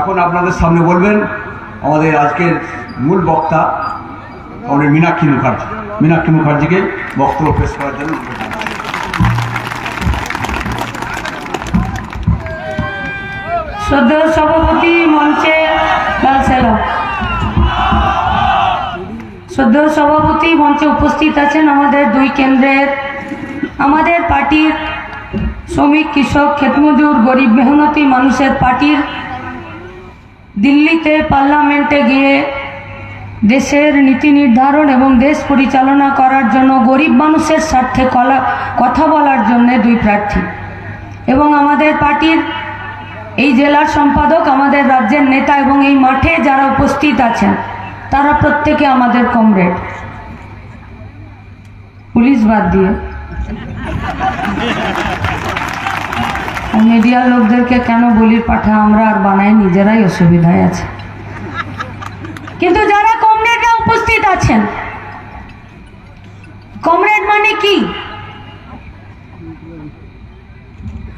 এখন আপনাদের সামনে বলবেন, আমাদের আজকের মূল বক্তা আমাদের মীনাক্ষী মুখার্জি। মীনাক্ষী মুখার্জিকে বক্তব্য পেশ করার জন্য সভাপতি মঞ্চে শ্রদ্ধেয় সভাপতি মঞ্চে উপস্থিত আছেন আমাদের দুই কেন্দ্রের আমাদের পার্টির শ্রমিক, কৃষক খেতমজুর গরিব, মেহনতি মানুষের পার্টির দিল্লিতে পার্লামেন্টে গিয়ে দেশের নীতি নির্ধারণ এবং দেশ পরিচালনা করার জন্য গরিব মানুষের স্বার্থে কলা, কথা বলার জন্য দুই প্রার্থী। এবং আমাদের পার্টির এই জেলার সম্পাদক, আমাদের রাজ্যের নেতা এবং এই মাঠে যারা উপস্থিত আছেন, তারা প্রত্যেকে আমাদের কমরেড। পুলিশ বাদ দিয়ে। মিডিয়ার লোকদেরকে কেন বলি পাঠা আমরা আর বানাই? নিজেরাই অসুবিধায় আছে। কিন্তু যারা কমরেডরা উপস্থিত আছেন, কমরেড মানে কি?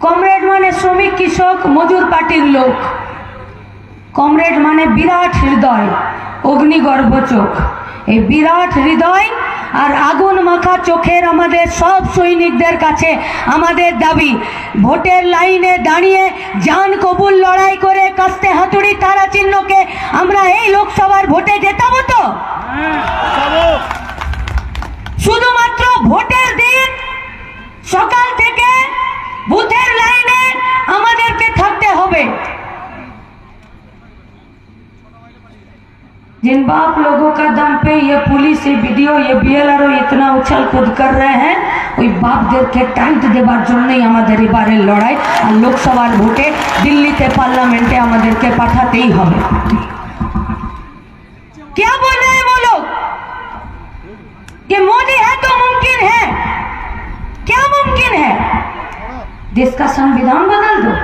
কমরেড মানে শ্রমিক, কৃষক, মজুর পার্টির লোক। কমরেড মানে বিরাট হৃদয়, অগ্নিগর্ভ চোখ। এই বিরাট হৃদয় আর আগুন মাখা চোখের আমাদের সব সৈনিকদের কাছে আমাদের দাবি, ভোটের লাইনে দাঁড়িয়ে জান কবুল লড়াই করে কাস্তে হাতুড়ি তারা চিহ্নকে আমরা এই লোকসভার ভোটে জেতাবো তো? শুধুমাত্র ভোটের দিন সকাল থেকে বুথের লাইনে আমাদেরকে থাকতে হবে। जिन बाप लोगों का दम पे ये पुलिस, ये वीडियो ये बीएलआरओ इतना उछल कूद कर रहे हैं ওই বাপদেরকে টাইট দেবার জন্যই আমাদের এবারের লড়াই আর লোকসভার ভোটে हमारे के पठाते ही হবে क्या बोल रहे हैं वो लोग? ये मोदी है तो मुमकिन है। क्या मुमकिन है? देश का संविधान बदल दो।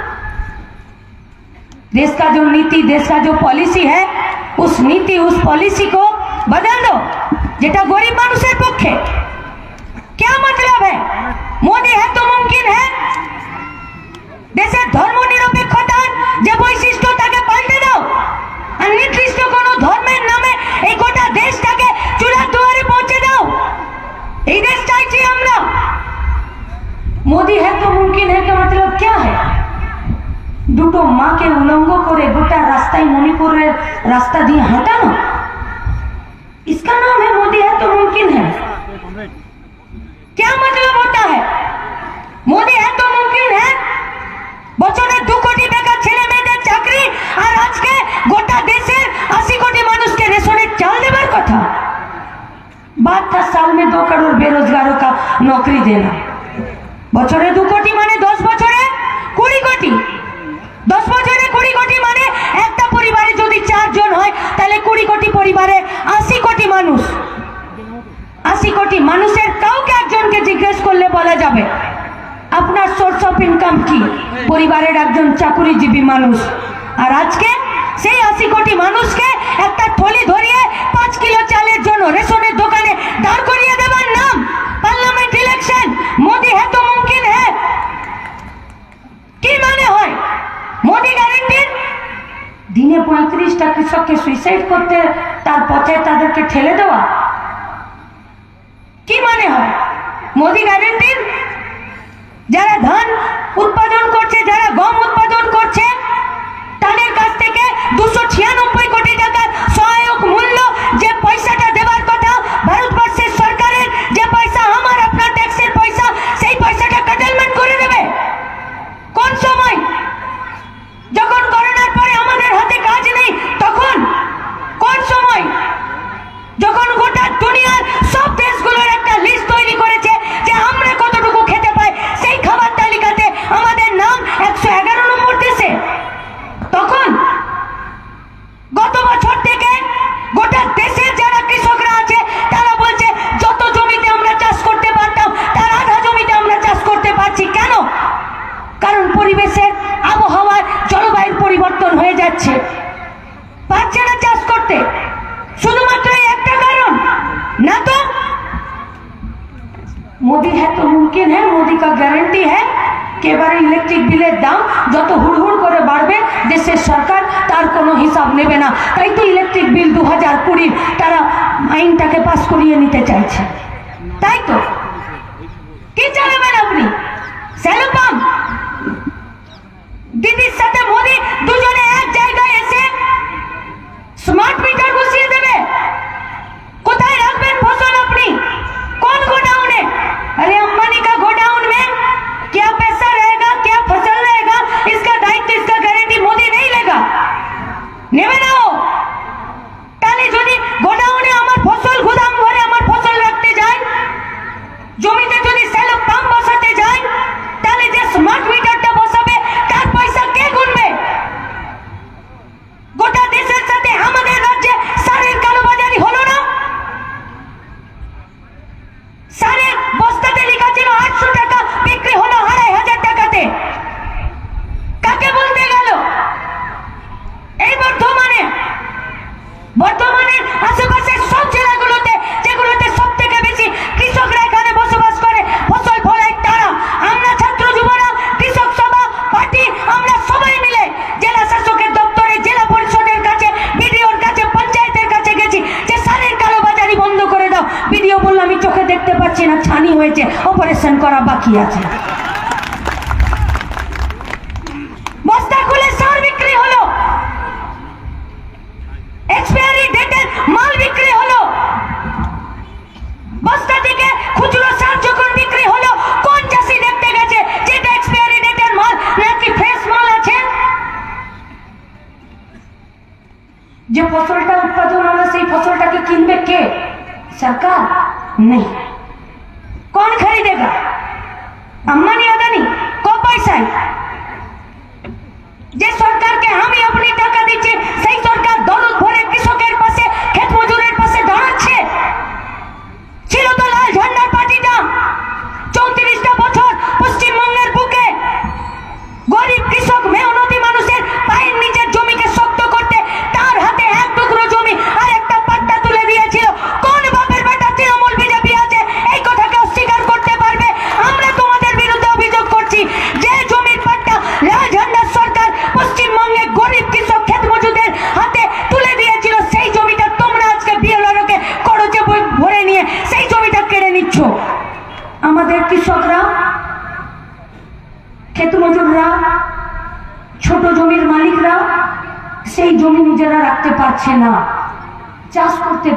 देश का जो नीति, देश का जो पॉलिसी है उस नीति उस पॉलिसी को बदल दो যেটা গরিব মানুষের পক্ষে क्या मतलब है मोदी है तो मुमकिन है দেশের ধর্ম নিরপেক্ষতার যে বৈশিষ্ট্য তাকে পাল্টে দাও আর নির্দিষ্ট কোনো ধর্মের নামে এই গোটা দেশটাকে চূড়ার দুয়ারে পৌঁছে দাও এই দেশ চাইছি আমরা মোদি है तो मुमकिन है का मतलब क्या है দুটো মাকে উলঙ্গ করে গোটা রাস্তায় মণিপুরের রাস্তা দিয়ে হাঁটানো इसका नाम है मोदी है तो मुमकिन है क्या मतलब होता है मोदी है तो मुमकिन है বছরে দু কোটি বেকার ছেলে মেয়েদের চাকরি আর আজকে গোটা দেশের আশি কোটি মানুষকে রেশনের চাল দেবার কথা बात था साल में दो करोड़ बेरोजगारों का नौकरी देना বছরে দু কোটি মানে পরিবারে আশি কোটি মানুষ। আশি কোটি মানুষের কাউকে একজনকে জিজ্ঞেস করলে বলা যাবে, আপনার সোর্স অফ ইনকাম কি? পরিবারের একজন চাকুরিজীবী মানুষ। আর আজকে সেই আশি কোটি মানুষকে একটা থলি ধরিয়ে পাঁচ কিলো চালের জন্য রেশনের দোকানে দাঁড় করিয়ে দেবার নাম পার্লামেন্ট ইলেকশন মোদি হ্যাঁ তো মুমকিন হ্যাঁ কি মানে হয়? দিনে পঁয়ত্রিশটা কৃষককে সুইসাইড করতে তার পথে তাদেরকে ঠেলে দেওয়া? কি মানে হয়? মোদি গ্যারেন্টির? যারা ধান উৎপাদন করছে, যারা গম উৎপাদন করছে, তাদের কাছ থেকে দুশো ছিয়ানব্বই কোটি টাকার তাই তো ইলেকট্রিক বিল দু হাজার কুড়ির তারা আইনটাকে পাশ করিয়ে নিতে চাইছে। mis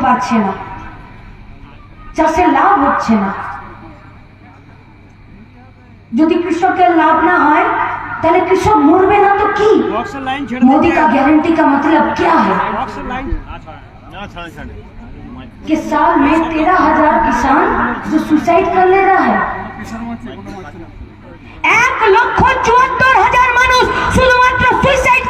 পাচ্ছে না চাষের লাভ হচ্ছে না যদি কৃষকের লাভ না হয় তাহলে কৃষক মরবে না तो की मोदी का गारंटी का मतलब क्या है कि साल में तेरह हज़ार किसान जो सुसाइड कर ले रहा है এক লক্ষ চুয়াত্তর হাজার মানুষ শুধুমাত্র সুইসাইড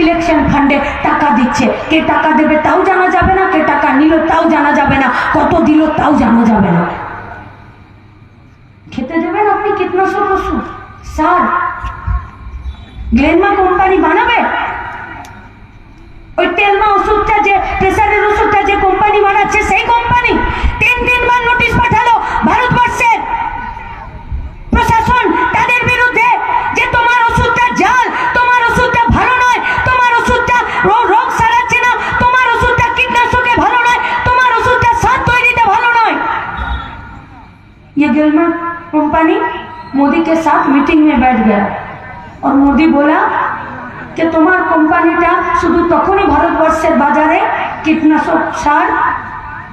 ইলেকশন ফান্ডে টাকা দিচ্ছে। কে টাকা দেবে তাও জানা যাবে না, কে টাকা নিল তাও জানা যাবে না, কত দিল তাও জানা যাবে না। খেতে দেবেন আপনি কীটনাশক ওষুধ? সার গ্লেনমা কোম্পানি বানাবে? ওই তেলমা ওষুধটা যে প্রেশারের ওষুধটা যে কোম্পানি বানাচ্ছে, সেই কোম্পানি ये गिलमा कंपनी मोदी के साथ मीटिंग में बैठ गया। और मोदी बोला যে তোমার কোম্পানিটা শুধু তখনই ভারতবর্ষের বাজারে কীটনাশক সার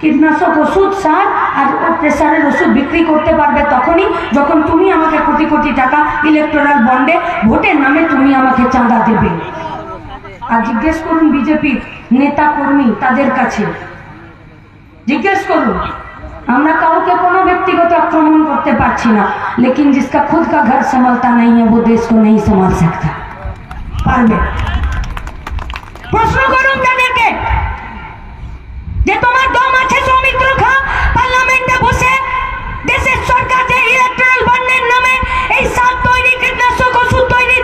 কীটনাশক ওষুধ সার আর প্রেসারের ওষুধ বিক্রি করতে পারবে তখনই যখন তুমি আমাকে কোটি কোটি টাকা ইলেকট্রাল বন্ডে ভোটের নামে তুমি আমাকে চাঁদা দেবে আর জিজ্ঞেস করুন বিজেপির নেতা কর্মী তাদের কাছে। জিজ্ঞেস করুন। আমরা কাউকে কোনো ব্যক্তিগত আক্রমণ করতে পারছি না। লেকিন জিসকা খুদ কা ঘর সামালতা নেই ও দেশকে নেই সামাল সকতা। পারবে? প্রশ্ন করুন তাদেরকে যে তোমার দম আছে সৌমিত্র খা পার্লামেন্টে বসে দেশের সরকার যে ইলেকট্রাল বন্ডের নামে এই সার তৈরি, কীটনাশক ওষুধ তৈরির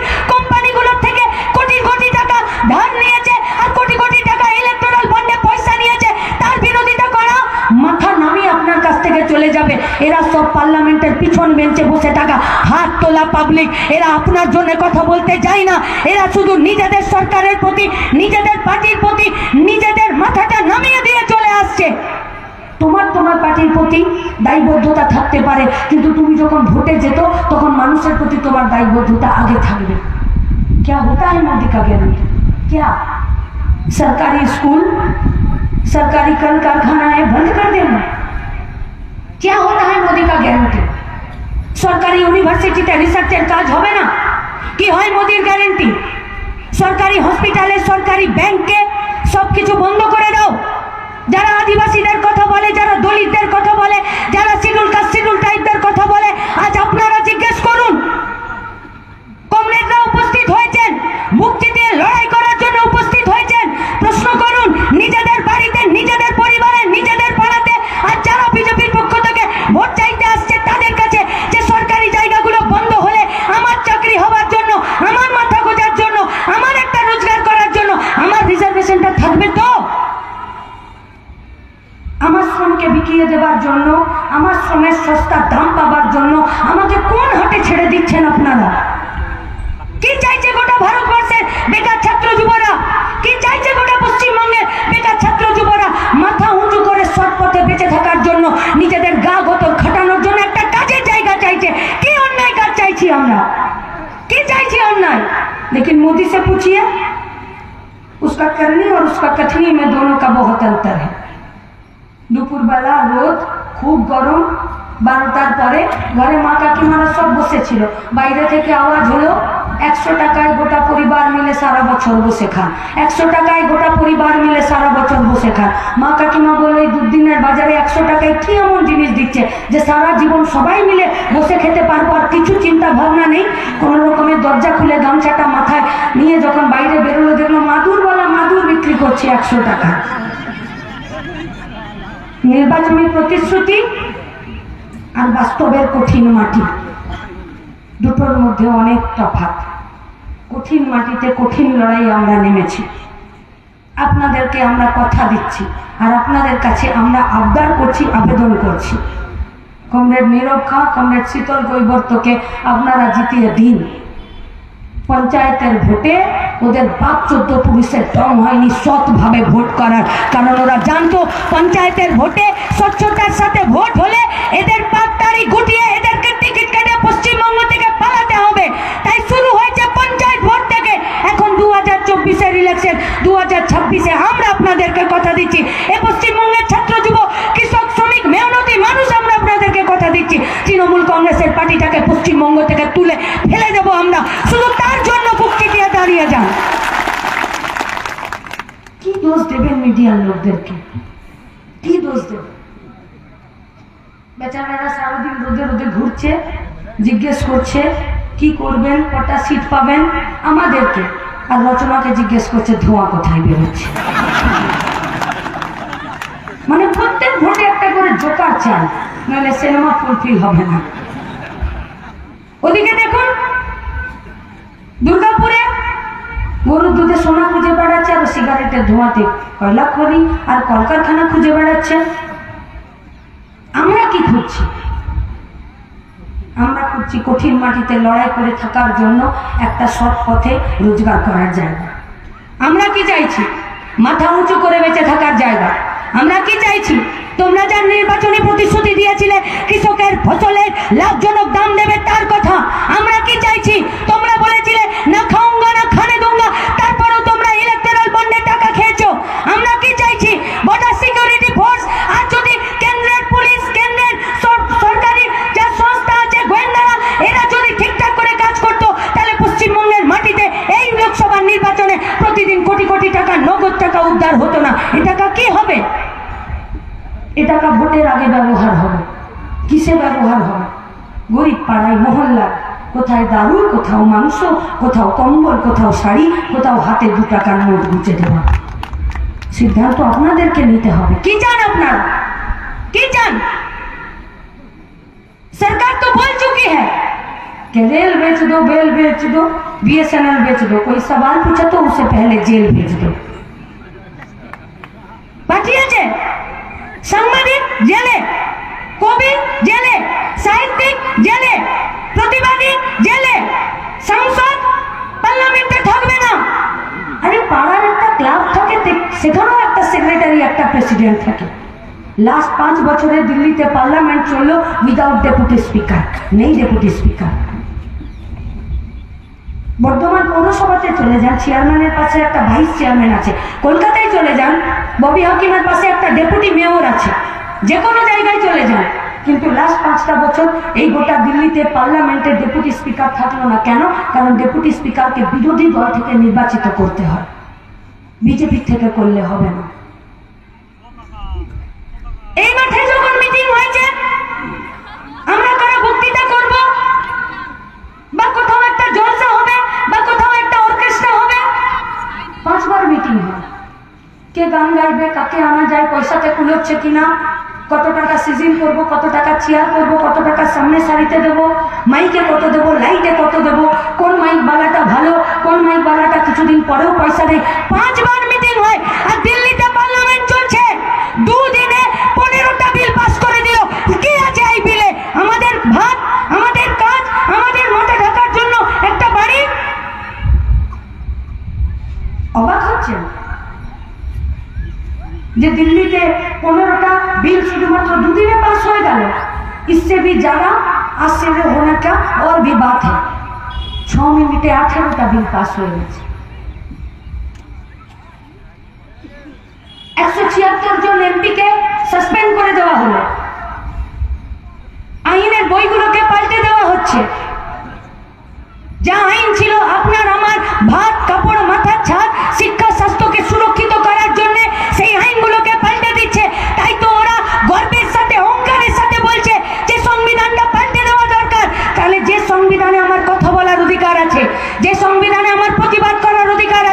যাবে এরা সব পার্লামেন্টের পিছন বেঞ্চে বসে থাকা হাত তোলা পাবলিক এরা আপনার জন্য কথা বলতে যায় না এরা শুধু নিজেদের সরকারের প্রতি নিজেদের পার্টির প্রতি নিজেদের মাথাটা নামিয়ে দিয়ে চলে আসছে তোমার তোমার পার্টির প্রতি দায়বদ্ধতা থাকতে পারে কিন্তু তুমি যখন ভোটে যেত তখন মানুষের প্রতি তোমার দায়বদ্ধতা আগে থাকবে क्या होता है मोदी का गारंटी क्या सरकारी स्कूल सरकारी कल कारखानाएं बंद कर देना क्या होता है मोदी का গ্যারান্টি সরকারি ইউনিভার্সিটিতে রিসার্চের কাজ হবে না কি হয় মোদির গ্যারেন্টি সরকারি হসপিটালে সরকারি ব্যাংকে সব কিছু বন্ধ করে দাও যারা আদিবাসীদের কথা বলে যারা দলিতদের কথা বলে যারা শিডিউল কাস্ট শিডিউল টাইপদের কথা বলে আজ আপনারা জিজ্ঞেস করুন বসেছিল বাইরে থেকে আওয়াজ হলো, একশো টাকায় গোটা পরিবার মিলে সারা বছর বসে খান। একশো টাকায় গোটা পরিবার মিলে সারা বছর বসে খান। মা কাকিমা বলল, এই দুদিনের বাজারে একশো টাকায় কি এমন জিনিস দিচ্ছে যে সারা জীবন সবাই মিলে বসে খেতে পারব আর কিছু চিন্তা ভাবনা নেই? কোনো রকমের দরজা খুলে গামছাটা মাথায় নিয়ে যখন বাইরে বেরোলো, দেখল মাদুরওয়ালা মাদুর বিক্রি করছে একশো টাকা। নির্বাচনী প্রতিশ্রুতি আর বাস্তবের কঠিন মাটি। দুটোর মধ্যে অনেক তফাৎ কঠিন মাটিতে কঠিন লড়াই আমরা নেমেছি। আপনাদেরকে আমরা কথা দিচ্ছি আর আপনাদের কাছে আমরা আবদার করছি, আবেদন করছি। কমরেড নীরব খা, কমরেড শীতল কৈবর্তকে আপনারা জিতিয়ে দিন। পঞ্চায়েতের ভোটে ওদের বাপ চোদ্দ পুরুষের দম হয়নি সৎভাবে ভোট করার। কারণ ওরা জানতো, পঞ্চায়েতের ভোটে স্বচ্ছতার সাথে ভোট হলে দেবেন মিডিয়ার লোকদেরকে? কি দোষ দেবেন? বেচারারা সারাদিন রোদে রোদে ঘুরছে, জিজ্ঞেস করছে, কি করবেন? কটা সিট পাবেন? আমাদেরকে। আর রচনাকে জিজ্ঞেস করছে, ধোঁয়া কোথায় বেরোচ্ছে? মানে প্রত্যেক ভোটে একটা করে জোকার চান নাহলে সিনেমা ফুলফিল হবে না। ওদিকে দেখুন দুর্গাপুরে গরুর দুধে সোনা খুঁজে বেড়াচ্ছে আর সিগারেটের ধোঁয়াতে কয়লা খনি আর কলকারখানা খুঁজে বেড়াচ্ছে? আমরা কি খুঁজছি? আমরা খুঁজছি কঠিন মাটিতে লড়াই করে থাকার জন্য একটা সৎ পথে রোজগার করার জায়গা। আমরা কি চাইছি? মাথা উঁচু করে বেঁচে থাকার জায়গা। আমরা কি চাইছি? তোমরা যার নির্বাচনী প্রতিশ্রুতি দিয়েছিলে, কৃষকের ফসলের লাভজনক দাম দেবে তার কথা। আমরা কি চাইছি? তোমরা বলেছিলে, না খাউঙ্গা সাধারণ নির্বাচনে প্রতিদিন কোটি কোটি টাকা, নগদ টাকা উদ্ধার হতো না। এ টাকা কি হবে? এ টাকা ভোটের আগে ব্যবহার হবে। কিসে ব্যবহার হবে? গরিব পাড়ায় মহল্লা, কোথায় দারু কোথাও মাংস, কোথাও কম্বল, কোথাও শাড়ি, কোথাও হাতে দু টাকার নোট গুঁচে দেওয়া। সিদ্ধান্ত আপনাদেরকে নিতে হবে। কি চান আপনারা? কি চান? সরকার তো বল চুকি হ্যাঁ? कि रेल बेच दो बेल बेच दो बीएसएनएल बेच दो कोई सवाल पूछा तो उससे पहले जेल भेज दो পাঠিয়েছে সাংবাদিক জেলে কবি জেলে সাহিত্যিক জেলে প্রতিবাদী জেলে সংসদ পার্লামেন্টে থাকবে না আরে পাড়ার একটা ক্লাব থাকে তে- সেখানেও একটা সেক্রেটারি একটা প্রেসিডেন্ট থাকে লাস্ট পাঁচ বছরে দিল্লিতে পার্লামেন্ট চললো উইদাউট ডেপুটি স্পিকার নেই ডেপুটি স্পিকার বর্ধমান পৌরসভাতে চলে যান। চেয়ারম্যানের পাশে একটা ভাইস চেয়ারম্যান আছে। কলকাতায় চলে যান। ববি হাকিমের পাশে একটা ডেপুটি মেয়র আছে। যে কোনো জায়গায় চলে যান। কিন্তু লাস্ট পাঁচটা বছর এই গোটা দিল্লিতে পার্লামেন্টে ডেপুটি স্পিকার থাকল না। কেন? কারণ ডেপুটি স্পিকারকে বিরোধী দল থেকে নির্বাচিত করতে হয়। বিজেপি থেকে করলে হবে না। এই মাঠে যখন মিটিং হয়েছে আমরা কারা বক্তৃতা করব বা কোথাও একটা জলসা হবে বা কোথাও একটা অর্কেস্ট্রা হবে পাঁচবার মিটিং হয় কে গান গাইবে কাকে আনা যায়, পয়সাতে কুলোচ্ছে কিনা, কত টাকা সিজিন করব, কত টাকা চেয়ার করব, কত টাকা সামনে সারিতে দেব মাইকে কত দেব লাইটে কত দেব, কোন মাইক বালাটা ভালো, কোন মাইক বালাটা কিছুদিন পরেও পয়সা দেয় পাঁচবার মিটিং হয় আর দিল্লিতে পার্লামেন্ট চলছে। দুদিনে পনেরোটা বিল পাস করে দিল কি আছে এই বিলে আমাদের ভাত আমাদের কাজ আমাদের মাথা ঢাকার জন্য একটা বাড়ি অবাক হচ্ছেন যে দিল্লিতে पंद्रहटा बिल शुधुमात्र দুদিনে পাস হয়ে গেল इससे भी ज्यादा आश्चर्य होने का और भी बात है ছ মিনিটে আঠারোটা বিল পাস হয়ে গেছে একশো ছিয়াত্তর জন এমপিকে সাসপেন্ড করে দেওয়া হলো আইনের বইগুলোকে পাল্টে দেওয়া হচ্ছে যা আইন ছিল আপনার আমার ভাত কাপড় মাথার ছাদ শিক্ষা স্বাস্থ্যকে সুরক্ষিত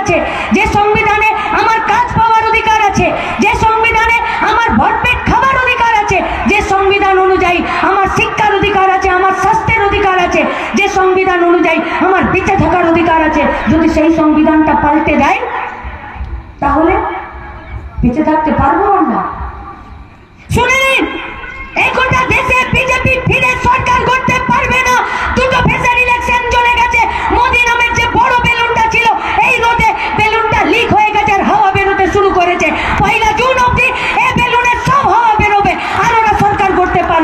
আছে, যে সংবিধানে আমার কাজ পাওয়ার অধিকার আছে, যে সংবিধানে আমার ভরপেট খাবার অধিকার আছে, যে সংবিধান অনুযায়ী আমার শিক্ষার অধিকার আছে, আমার স্বাস্থ্যের অধিকার আছে, যে সংবিধান অনুযায়ী আমার বেঁচে থাকার অধিকার আছে, যদি সেই সংবিধানটা পাল্টে দেয়, তাহলে বেঁচে থাকতে পারব আমরা। শুনে নিন, এই গোটা দেশে বিজেপি ফিরে সরকার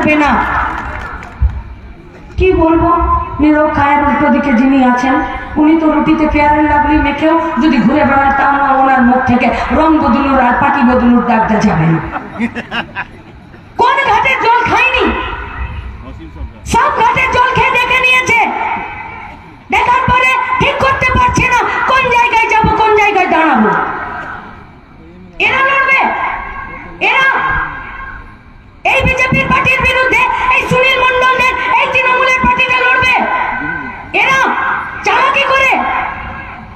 পারবে না। কি বলব? নীরব খায়ের উল্টো দিকে যিনি আছেন, উনি তো রুটিতে পেয়ারের লাগলি মেখেও যদি ঘুরে বেড়ান, তা না ওনার মুখ থেকে রং বদলুর আর পাটি বদলুর ডাকটা যাবে না। কোন জল খায়নি? সব জল খেয়ে দেখে নিয়েছে। দেখার পরে ঠিক করতে না, কোন জায়গায় যাব, কোন জায়গায় দাঁড়াবো। এরা লড়বে। এরা এই বিজেপির পার্টির বিরুদ্ধে, এই সুনীল মন্ডলদের এই তৃণমূলের পার্টিটা লড়বে। এরা চালাকি করে?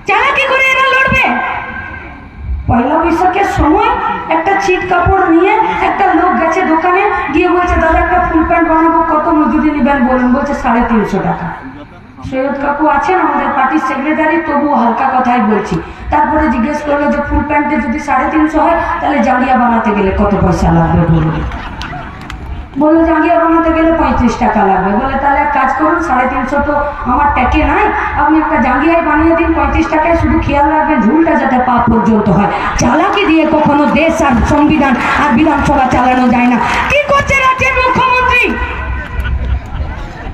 চালাকি করে এরা লড়বে? পয়লা বৈশাখের সময় একটা ছিট কাপড় নিয়ে একটা লোক গেছে দোকানে, গিয়ে বলছে, দাদা, একটা ফুল প্যান্ট বানাবো, কত মজুরি নেবেন? বলুন, বলছে, সাড়ে তিনশো টাকা। সৈয়দ কাকু আছেন, আমাদের পার্টির সেক্রেটারি তবুও হালকা কথাই বলছি। তারপরে জিজ্ঞেস করল যে, ফুল প্যান্টে যদি সাড়ে তিনশো হয়, তাহলে জাঙ্গিয়া বানাতে গেলে কত পয়সা লাগবে? বলুন। বলল জাঙ্গিয়া বানাতে গেলে পঁয়ত্রিশ টাকা লাগবে। বলে, তাহলে এক কাজ করুন, সাড়ে তিনশো তো আমার ট্যাকে নাই, আপনি একটা জাঙ্গিয়াই বানিয়ে দিন, পঁয়ত্রিশ টাকায় শুধু খেয়াল রাখবেন, ঝুলটা যাতে পা পর্যন্ত হয়। চালাকি দিয়ে কখনো দেশ আর সংবিধান আর বিধানসভা চালানো যায় না। কি করছে রাজ্যের মুখ্যমন্ত্রী?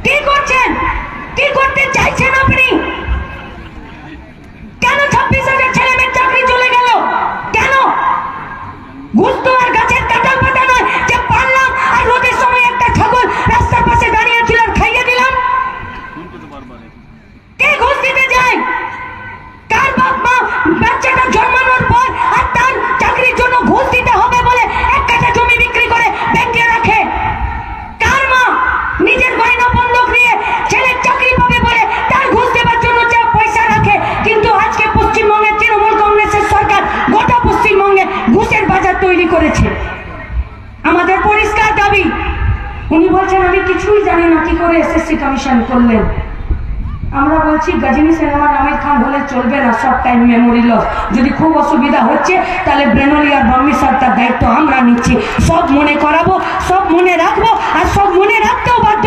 কি করছেন? কি করতে চাইছেন আপনি? কেন ছাব্বিশ হাজার ছেলে মেয়ের চাকরি চলে গেল? কেন? ঘুষ তো চলবে না শর্ট টাইম মেমোরি লস যদি খুব অসুবিধা হচ্ছে, তাহলে ব্রেনলি আর বাম্মি স্যার দায়িত্ব আমরা নিচ্ছি। সব মনে করাবো, সব মনে রাখব, আর সব মনে রাখতেও বাধ্য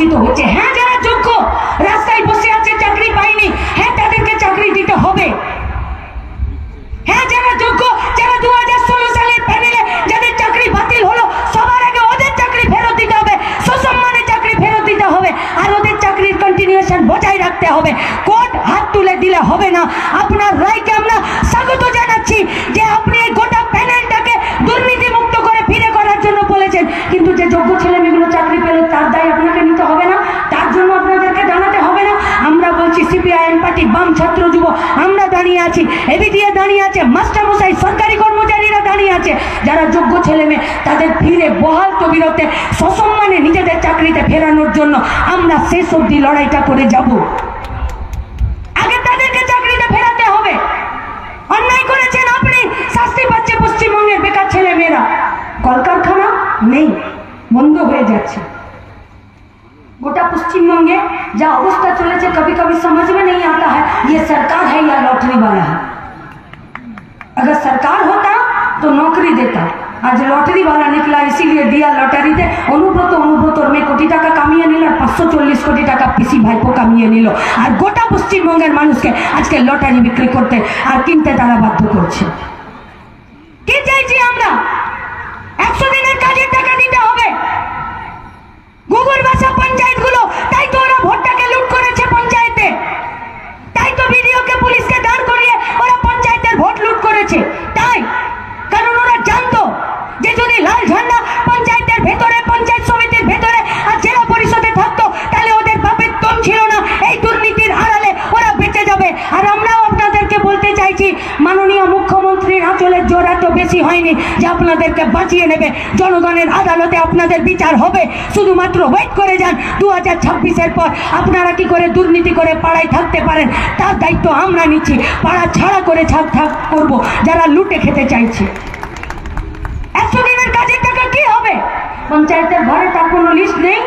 বঞ্চিত হচ্ছে। হ্যাঁ যারা যোগ্য, রাস্তায় বসে আছে, চাকরি পায়নি হ্যাঁ তাদেরকে চাকরি দিতে হবে। হ্যাঁ যারা যোগ্য, যারা দু হাজার ষোলো সালের প্যানেলে যাদের চাকরি বাতিল হলো, সবার আগে ওদের চাকরি ফেরত দিতে হবে। সসম্মানে চাকরি ফেরত দিতে হবে। আর ওদের চাকরির কন্টিনিউশন বজায় রাখতে হবে। কোর্ট হাত তুলে দিলে হবে না। আপনার যোগ্য ছেলে মেয়েগুলো চাকরি পেলে তার দায় আপনাকে নিতে হবে না, তার জন্য আপনাদেরকে জানাতে হবে না। আমরা বলছি সিপিআইএম পার্টি বাম ছাত্র যুব, আমরা দাঁড়িয়ে আছি এবিটিএ দাঁড়িয়ে আছে মাস্টারমশাই সরকারি কর্মচারীরা দাঁড়িয়ে আছে। যারা যোগ্য ছেলে মেয়ে, তাদের ফিরে বহাল তবিরতে সসম্মানে নিজেদের চাকরিতে ফেরানোর জন্য আমরা শেষ অবধি লড়াইটা করে যাব আগে তাদেরকে চাকরিতে ফেরাতে হবে অন্যায় করেছেন আপনি শাস্তি পাচ্ছে পশ্চিমবঙ্গের বেকার ছেলে মেয়েরা কলকারখানা নেই বন্ধ হয়ে যাচ্ছে गोटा पश्चिम बंगे जहाँ अवस्था चले छे कभी कभी समझ में नहीं आता है ये सरकार है या लॉटरी वाला है अगर सरकार होता तो नौकरी देता आज लॉटरी वाला निकला इसीलिए दिया लॉटरी दे অনুব্রত অনুব্রতর মেয়ে কোটি টাকা কামিয়ে নিল আর পাঁচশো চল্লিশ কোটি টাকা পিসি ভাইপো কামিয়ে নিল আর গোটা পশ্চিমবঙ্গের মানুষকে আজকে লটারি বিক্রি করতে আর কিনতে তারা বাধ্য করছে যে আপনাদেরকে বাঁচিয়ে নেবে। জনগণের আদালতে আপনাদের বিচার হবে। শুধুমাত্র ওয়েট করে যান। দু হাজার ছাব্বিশের পর আপনারা কি করে দুর্নীতি করে পাড়ায় থাকতে পারেন? তার দায়িত্ব আমরা নিচ্ছি। পাড়া ছাড়া করে ছাপ থাক করব। যারা লুটে খেতে চাইছে। একশো দিনের কাজের টাকা কি হবে? পঞ্চায়েতের ঘরে তার কোনো লিস্ট নেই।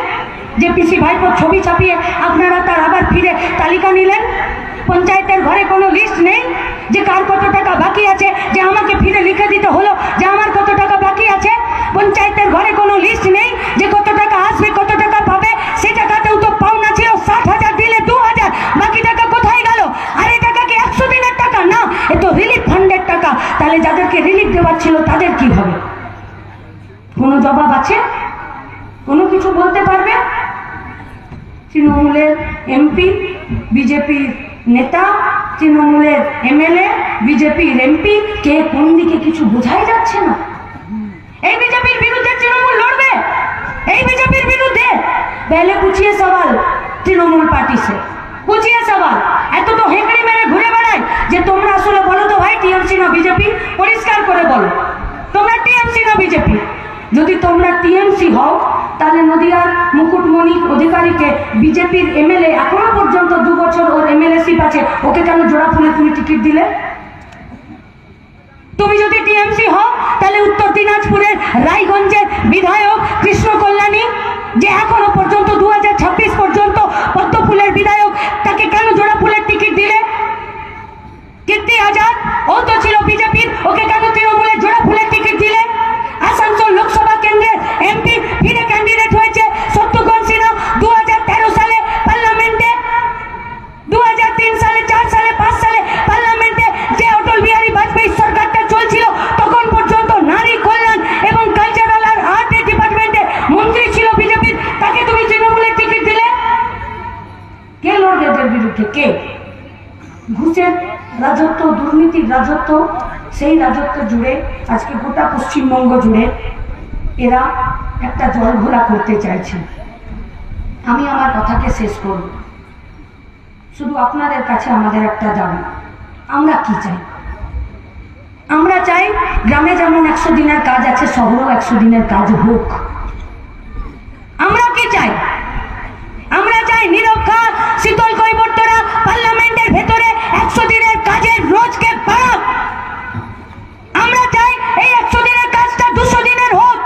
যে পিসি ভাইপোর ছবি ছাপিয়ে আপনারা তার আবার ফিরে তালিকা নিলেন? পঞ্চায়েতের ঘরে কোনো লিস্ট নেই? যে কার কত টাকা বাকি আছে, যে আমাকে ফিরে লিখে দিতে হলো, যে আমার কত টাকা বাকি আছে। পঞ্চায়েতের ঘরে কোনো লিস্ট নেই, যে কত টাকা আসবে, কত টাকা পাবে, সে টাকাতেও তো পাওনা ছিল, ষাট হাজার দিলে দু হাজার, বাকি টাকা কোথায় গেল? আর এই টাকা কি একশো দিনের টাকা? না, এ তো রিলিফ ফান্ডের টাকা। তাহলে যাদেরকে রিলিফ দেওয়ার ছিল, তাদের কি হবে? কোনো জবাব আছে? কোনো কিছু বলতে পারবে? তৃণমূলের এমপি, বিজেপির নেতা তৃণমূলের এমএলএ বিজেপির এমপি কে কোন দিকে কিছু বোঝাই যাচ্ছে না এই বিজেপির বিরুদ্ধে তৃণমূল লড়বে এই বিজেপির বিরুদ্ধে पहले पूछिए सवाल তৃণমূল পার্টি সে पूछिए सवाल এত তো হেঁকড়ি মেরে ঘুরে বেড়ায় যে তোমরা আসলে বলো তো ভাই টিএমসি না বিজেপি পরিষ্কার করে বলো তোমরা টিএমসি না বিজেপি যদি তোমরা টিএমসি হও, তাহলে নদিয়ার মুকুটমণি অধিকারীকে বিজেপির এমএলএ, এখনও পর্যন্ত দু বছর ওর এমএলএশিপ আছে, ওকে কেন জোড়া ফুলে তুমি টিকিট দিলে? তুমি যদি টিএমসি হও, তাহলে উত্তর দিনাজপুরের রায়গঞ্জের বিধায়ক কৃষ্ণ কল্যাণী, যে এখনও পর্যন্ত দু হাজার ছাব্বিশ পর্যন্ত পদ্মফুলের বিধায়ক, তাকে কেন জোড়া ফুলের টিকিট দিলে? কীর্তি আজাদ, ও তো ছিল বিজেপির, ওকে কেন তৃণমূলের জোড়া ফুলের টিকিট দিলে? আসানসোল তুমি তৃণমূলের টিকিট দিলে কে লড়বে এদের বিরুদ্ধে কে ঘুষের রাজত্ব, দুর্নীতির রাজত্ব, সেই রাজত্ব জুড়ে, আজকে গোটা পশ্চিমবঙ্গ জুড়ে এরা একটা জল ঘোলা করতে চাইছে। আমি আমার কথাকে শেষ করব। শুধু আপনাদের কাছে আমাদের একটা দাবি, আমরা কি চাই? আমরা চাই গ্রামে যেমন একশো দিনের কাজ আছে, শহরেও একশো দিনের কাজ হোক আমরা কি চাই আমরা চাই নিরক্ষা শীতল কৈবর্তরা পার্লামেন্টের ভেতরে একশো দিনের কাজের রোজকে বাড়াক আমরা চাই এই একশো দিনের কাজটা দুশো দিনের হোক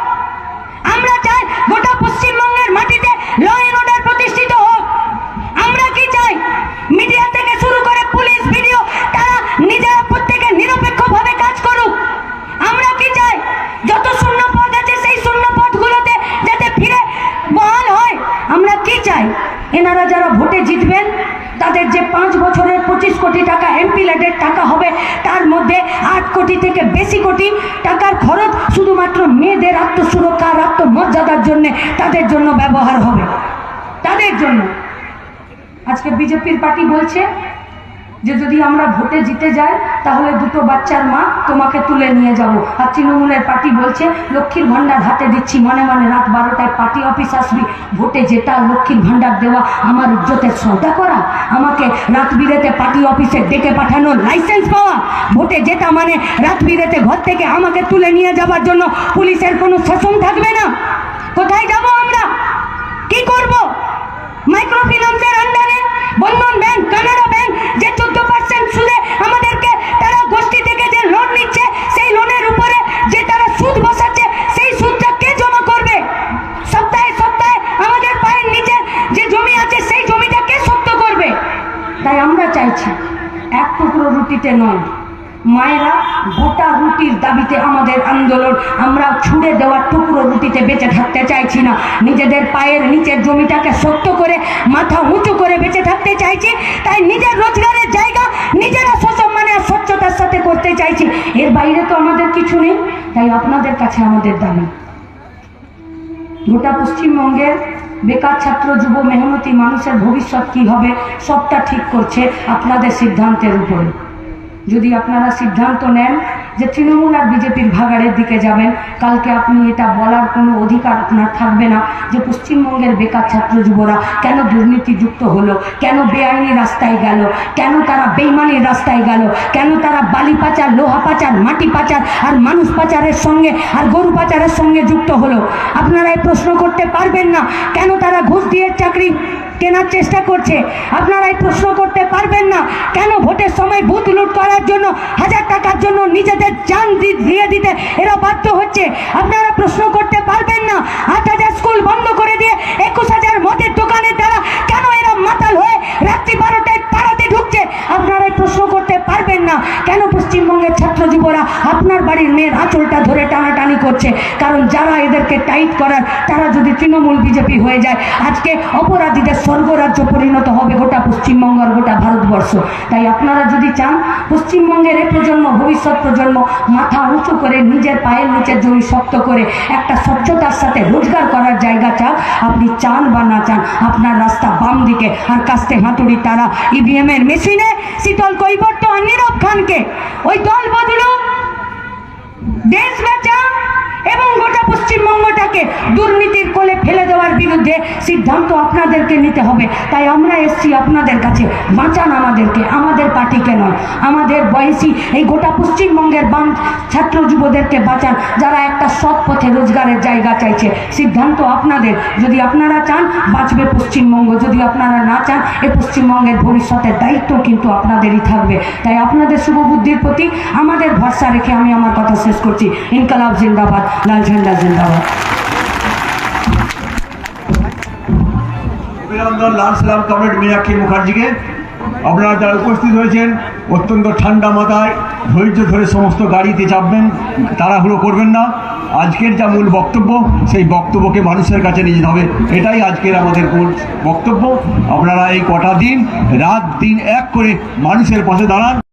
আমরা চাই গোটা পশ্চিমবঙ্গের মাটিতে ল অ্যান্ড অর্ডার প্রতিষ্ঠিত হোক আমরা কি চাই মিডিয়া থেকে শুরু করে পুলিশ ভিডিও তারা নিজেরা প্রত্যেকে নিরপেক্ষভাবে কাজ করুক আমরা কি চাই যত শূন্য পদ আছে সেই শূন্য পদগুলোতে যাতে ফিরে বহাল হয় আমরা কি চাই এনারা যারা ভোটে জিতবেন তাদের যে পাঁচ বছরের পঁচিশ কোটি টাকা এমপি ল্যাডের টাকা হবে। তার মধ্যে আট কোটি থেকে বেশি কোটি টাকার খরচ শুধুমাত্র মেয়েদের আত্মসুরক্ষা আর আত্মমর্যাদার জন্যে তাদের জন্য ব্যবহার হবে। তাদের জন্য। আজকে বিজেপির পার্টি বলছে যে যদি আমরা ভোটে জিতে যাই, তাহলে দুটো বাচ্চার মা তোমাকে তুলে নিয়ে যাব। আর তৃণমূলের পার্টি বলছে, লক্ষ্মীর ভাণ্ডার হাতে দিচ্ছি মানে মানে রাত বারোটায় পার্টি অফিস আসবি। ভোটে যেটা লক্ষ্মীর ভাণ্ডার দেওয়া আমার ইজ্জতের সৌদা করা। আমাকে রাত বিরেতে পার্টি অফিসে ডেকে পাঠানোর লাইসেন্স পাওয়া। ভোটে যেটা মানে রাত বিরেতে ঘর থেকে আমাকে তুলে নিয়ে যাবার জন্য পুলিশের কোনো শাসন থাকবে না। কোথায় যাব আমরা? কি করব? মাইক্রো ফিন্যান্সের আন্ডারে বন্ধন ব্যাংক কানাডা সেই কে জমা করবে? সপ্তাহে আমাদের পায়ের নিচে যে জমি আছে, সেই করবে? তাই আমরা চাইছি এক টুকরো রুটিতে নয়, মায়েরা গোটা রুটির দাবিতে আমাদের আন্দোলন, আমরা টুকরো রুটিতে চাইছি না। নিজেদের পায়ের নিচের জমিটাকে শক্ত করে, মাথা উঁচু করে বেঁচে থাকতে চাইছি, তাই নিজের রোজগারের জায়গা নিজেরা আর স্বচ্ছতার সাথে করতে চাইছি। এর বাইরে তো আমাদের কিছু নেই, তাই আপনাদের কাছে আমাদের দাবি। গোটা পশ্চিমবঙ্গের বেকার ছাত্র, যুব, মেহনতি মানুষের ভবিষ্যৎ কি হবে, সবটা ঠিক করছে আপনাদের সিদ্ধান্তের উপরে। যদি আপনারা সিদ্ধান্ত নেন যে তৃণমূল আর বিজেপির ভাগাড়ের দিকে যাবেন, কালকে আপনি এটা বলার কোনো অধিকার আপনার থাকবে না যে পশ্চিমবঙ্গের বেকার ছাত্র যুবরা কেন দুর্নীতিযুক্ত হলো, কেন বেআইনি রাস্তায় গেল, কেন তারা বেইমানির রাস্তায় গেল, কেন তারা বালি পাচার, লোহা পাচার, মাটি পাচার আর মানুষ পাচারের সঙ্গে আর গরু পাচারের সঙ্গে যুক্ত হলো? আপনারা এই প্রশ্ন করতে পারবেন না। কেন তারা ঘুষ দিয়ে চাকরি কেনার চেষ্টা করছে, আপনারা এই প্রশ্ন করতে পারবেন না। কেন ভোটের সময় বুথ লুট করার জন্য, হাজার টাকার জন্য নিজেদের যান দিয়ে দিতে এরা বাধ্য হচ্ছে? আপনারা প্রশ্ন করতে পারবেন না। আট হাজার স্কুল বন্ধ করে দিয়ে একুশ হাজার মদের দোকানের দ্বারা প্রশ্ন করতে পারবেন না। কেন পশ্চিমবঙ্গের ছাত্র যুবরা আপনার বাড়ির মেয়ের আঁচলটা ধরে টানাটানি করছে? কারণ যারা এদেরকে টাইট করার, তারা যদি তৃণমূল বিজেপি হয়ে যায়, আজকে অপরাধীদের স্বর্গরাজ্য পরিণত হবে গোটা পশ্চিমবঙ্গ আর গোটা ভারতবর্ষ। তাই আপনারা যদি চান, পশ্চিমবঙ্গের এই প্রজন্ম, ভবিষ্যৎ প্রজন্ম মাথা উঁচু করে নিজের পায়ের নিচের জমি শক্ত করে একটা স্বচ্ছতার সাথে রোজগার করার জায়গা চান আপনি চান বা না চান, আপনার রাস্তা বাম দিকে আর কাস্তে হাতুড়ি তারা ইভিএম এর মেশিনে শীতল কৈবর্ত অনিরব খানকে। ওই দল বদলু। দেশ বাঁচা এবং গোটা পশ্চিমবঙ্গটাকে দুর্নীতির কোলে ফেলে দেওয়ার বিরুদ্ধে সিদ্ধান্ত আপনাদেরকে নিতে হবে। তাই আমরা এসছি আপনাদের কাছে। বাঁচান আমাদেরকে। আমাদের পার্টিকে নয়। আমাদের বয়সী এই গোটা পশ্চিমবঙ্গের বাম ছাত্র যুবদেরকে বাঁচান। যারা একটা সৎ পথে রোজগারের জায়গা চাইছে। সিদ্ধান্ত আপনাদের। যদি আপনারা চান, বাঁচবে পশ্চিমবঙ্গ। যদি আপনারা না চান, এই পশ্চিমবঙ্গের ভবিষ্যতের দায়িত্ব কিন্তু আপনাদেরই থাকবে। তাই আপনাদের শুভবুদ্ধির প্রতি আমাদের ভরসা রেখে আমি আমার কথা শেষ করছি। ইনকালাব জিন্দাবাদ, লাল ঝান্ডা জিন্দাবাদ। অভিনন্দন লাল সালাম কমরেড মীনাক্ষী মুখার্জিকে। আপনারা যারা উপস্থিত হয়েছেন, অত্যন্ত ঠান্ডা মাথায়, ধৈর্য ধরে সমস্ত গাড়িতে চাপবেন, তাড়াহুড়ো করবেন না। আজকের যা মূল বক্তব্য, সেই বক্তব্যকে মানুষের কাছে নিয়ে যেতে হবে। এটাই আজকের আমাদের মূল বক্তব্য। আপনারা এই কটা দিন, রাত দিন এক করে মানুষের পাশে দাঁড়ান।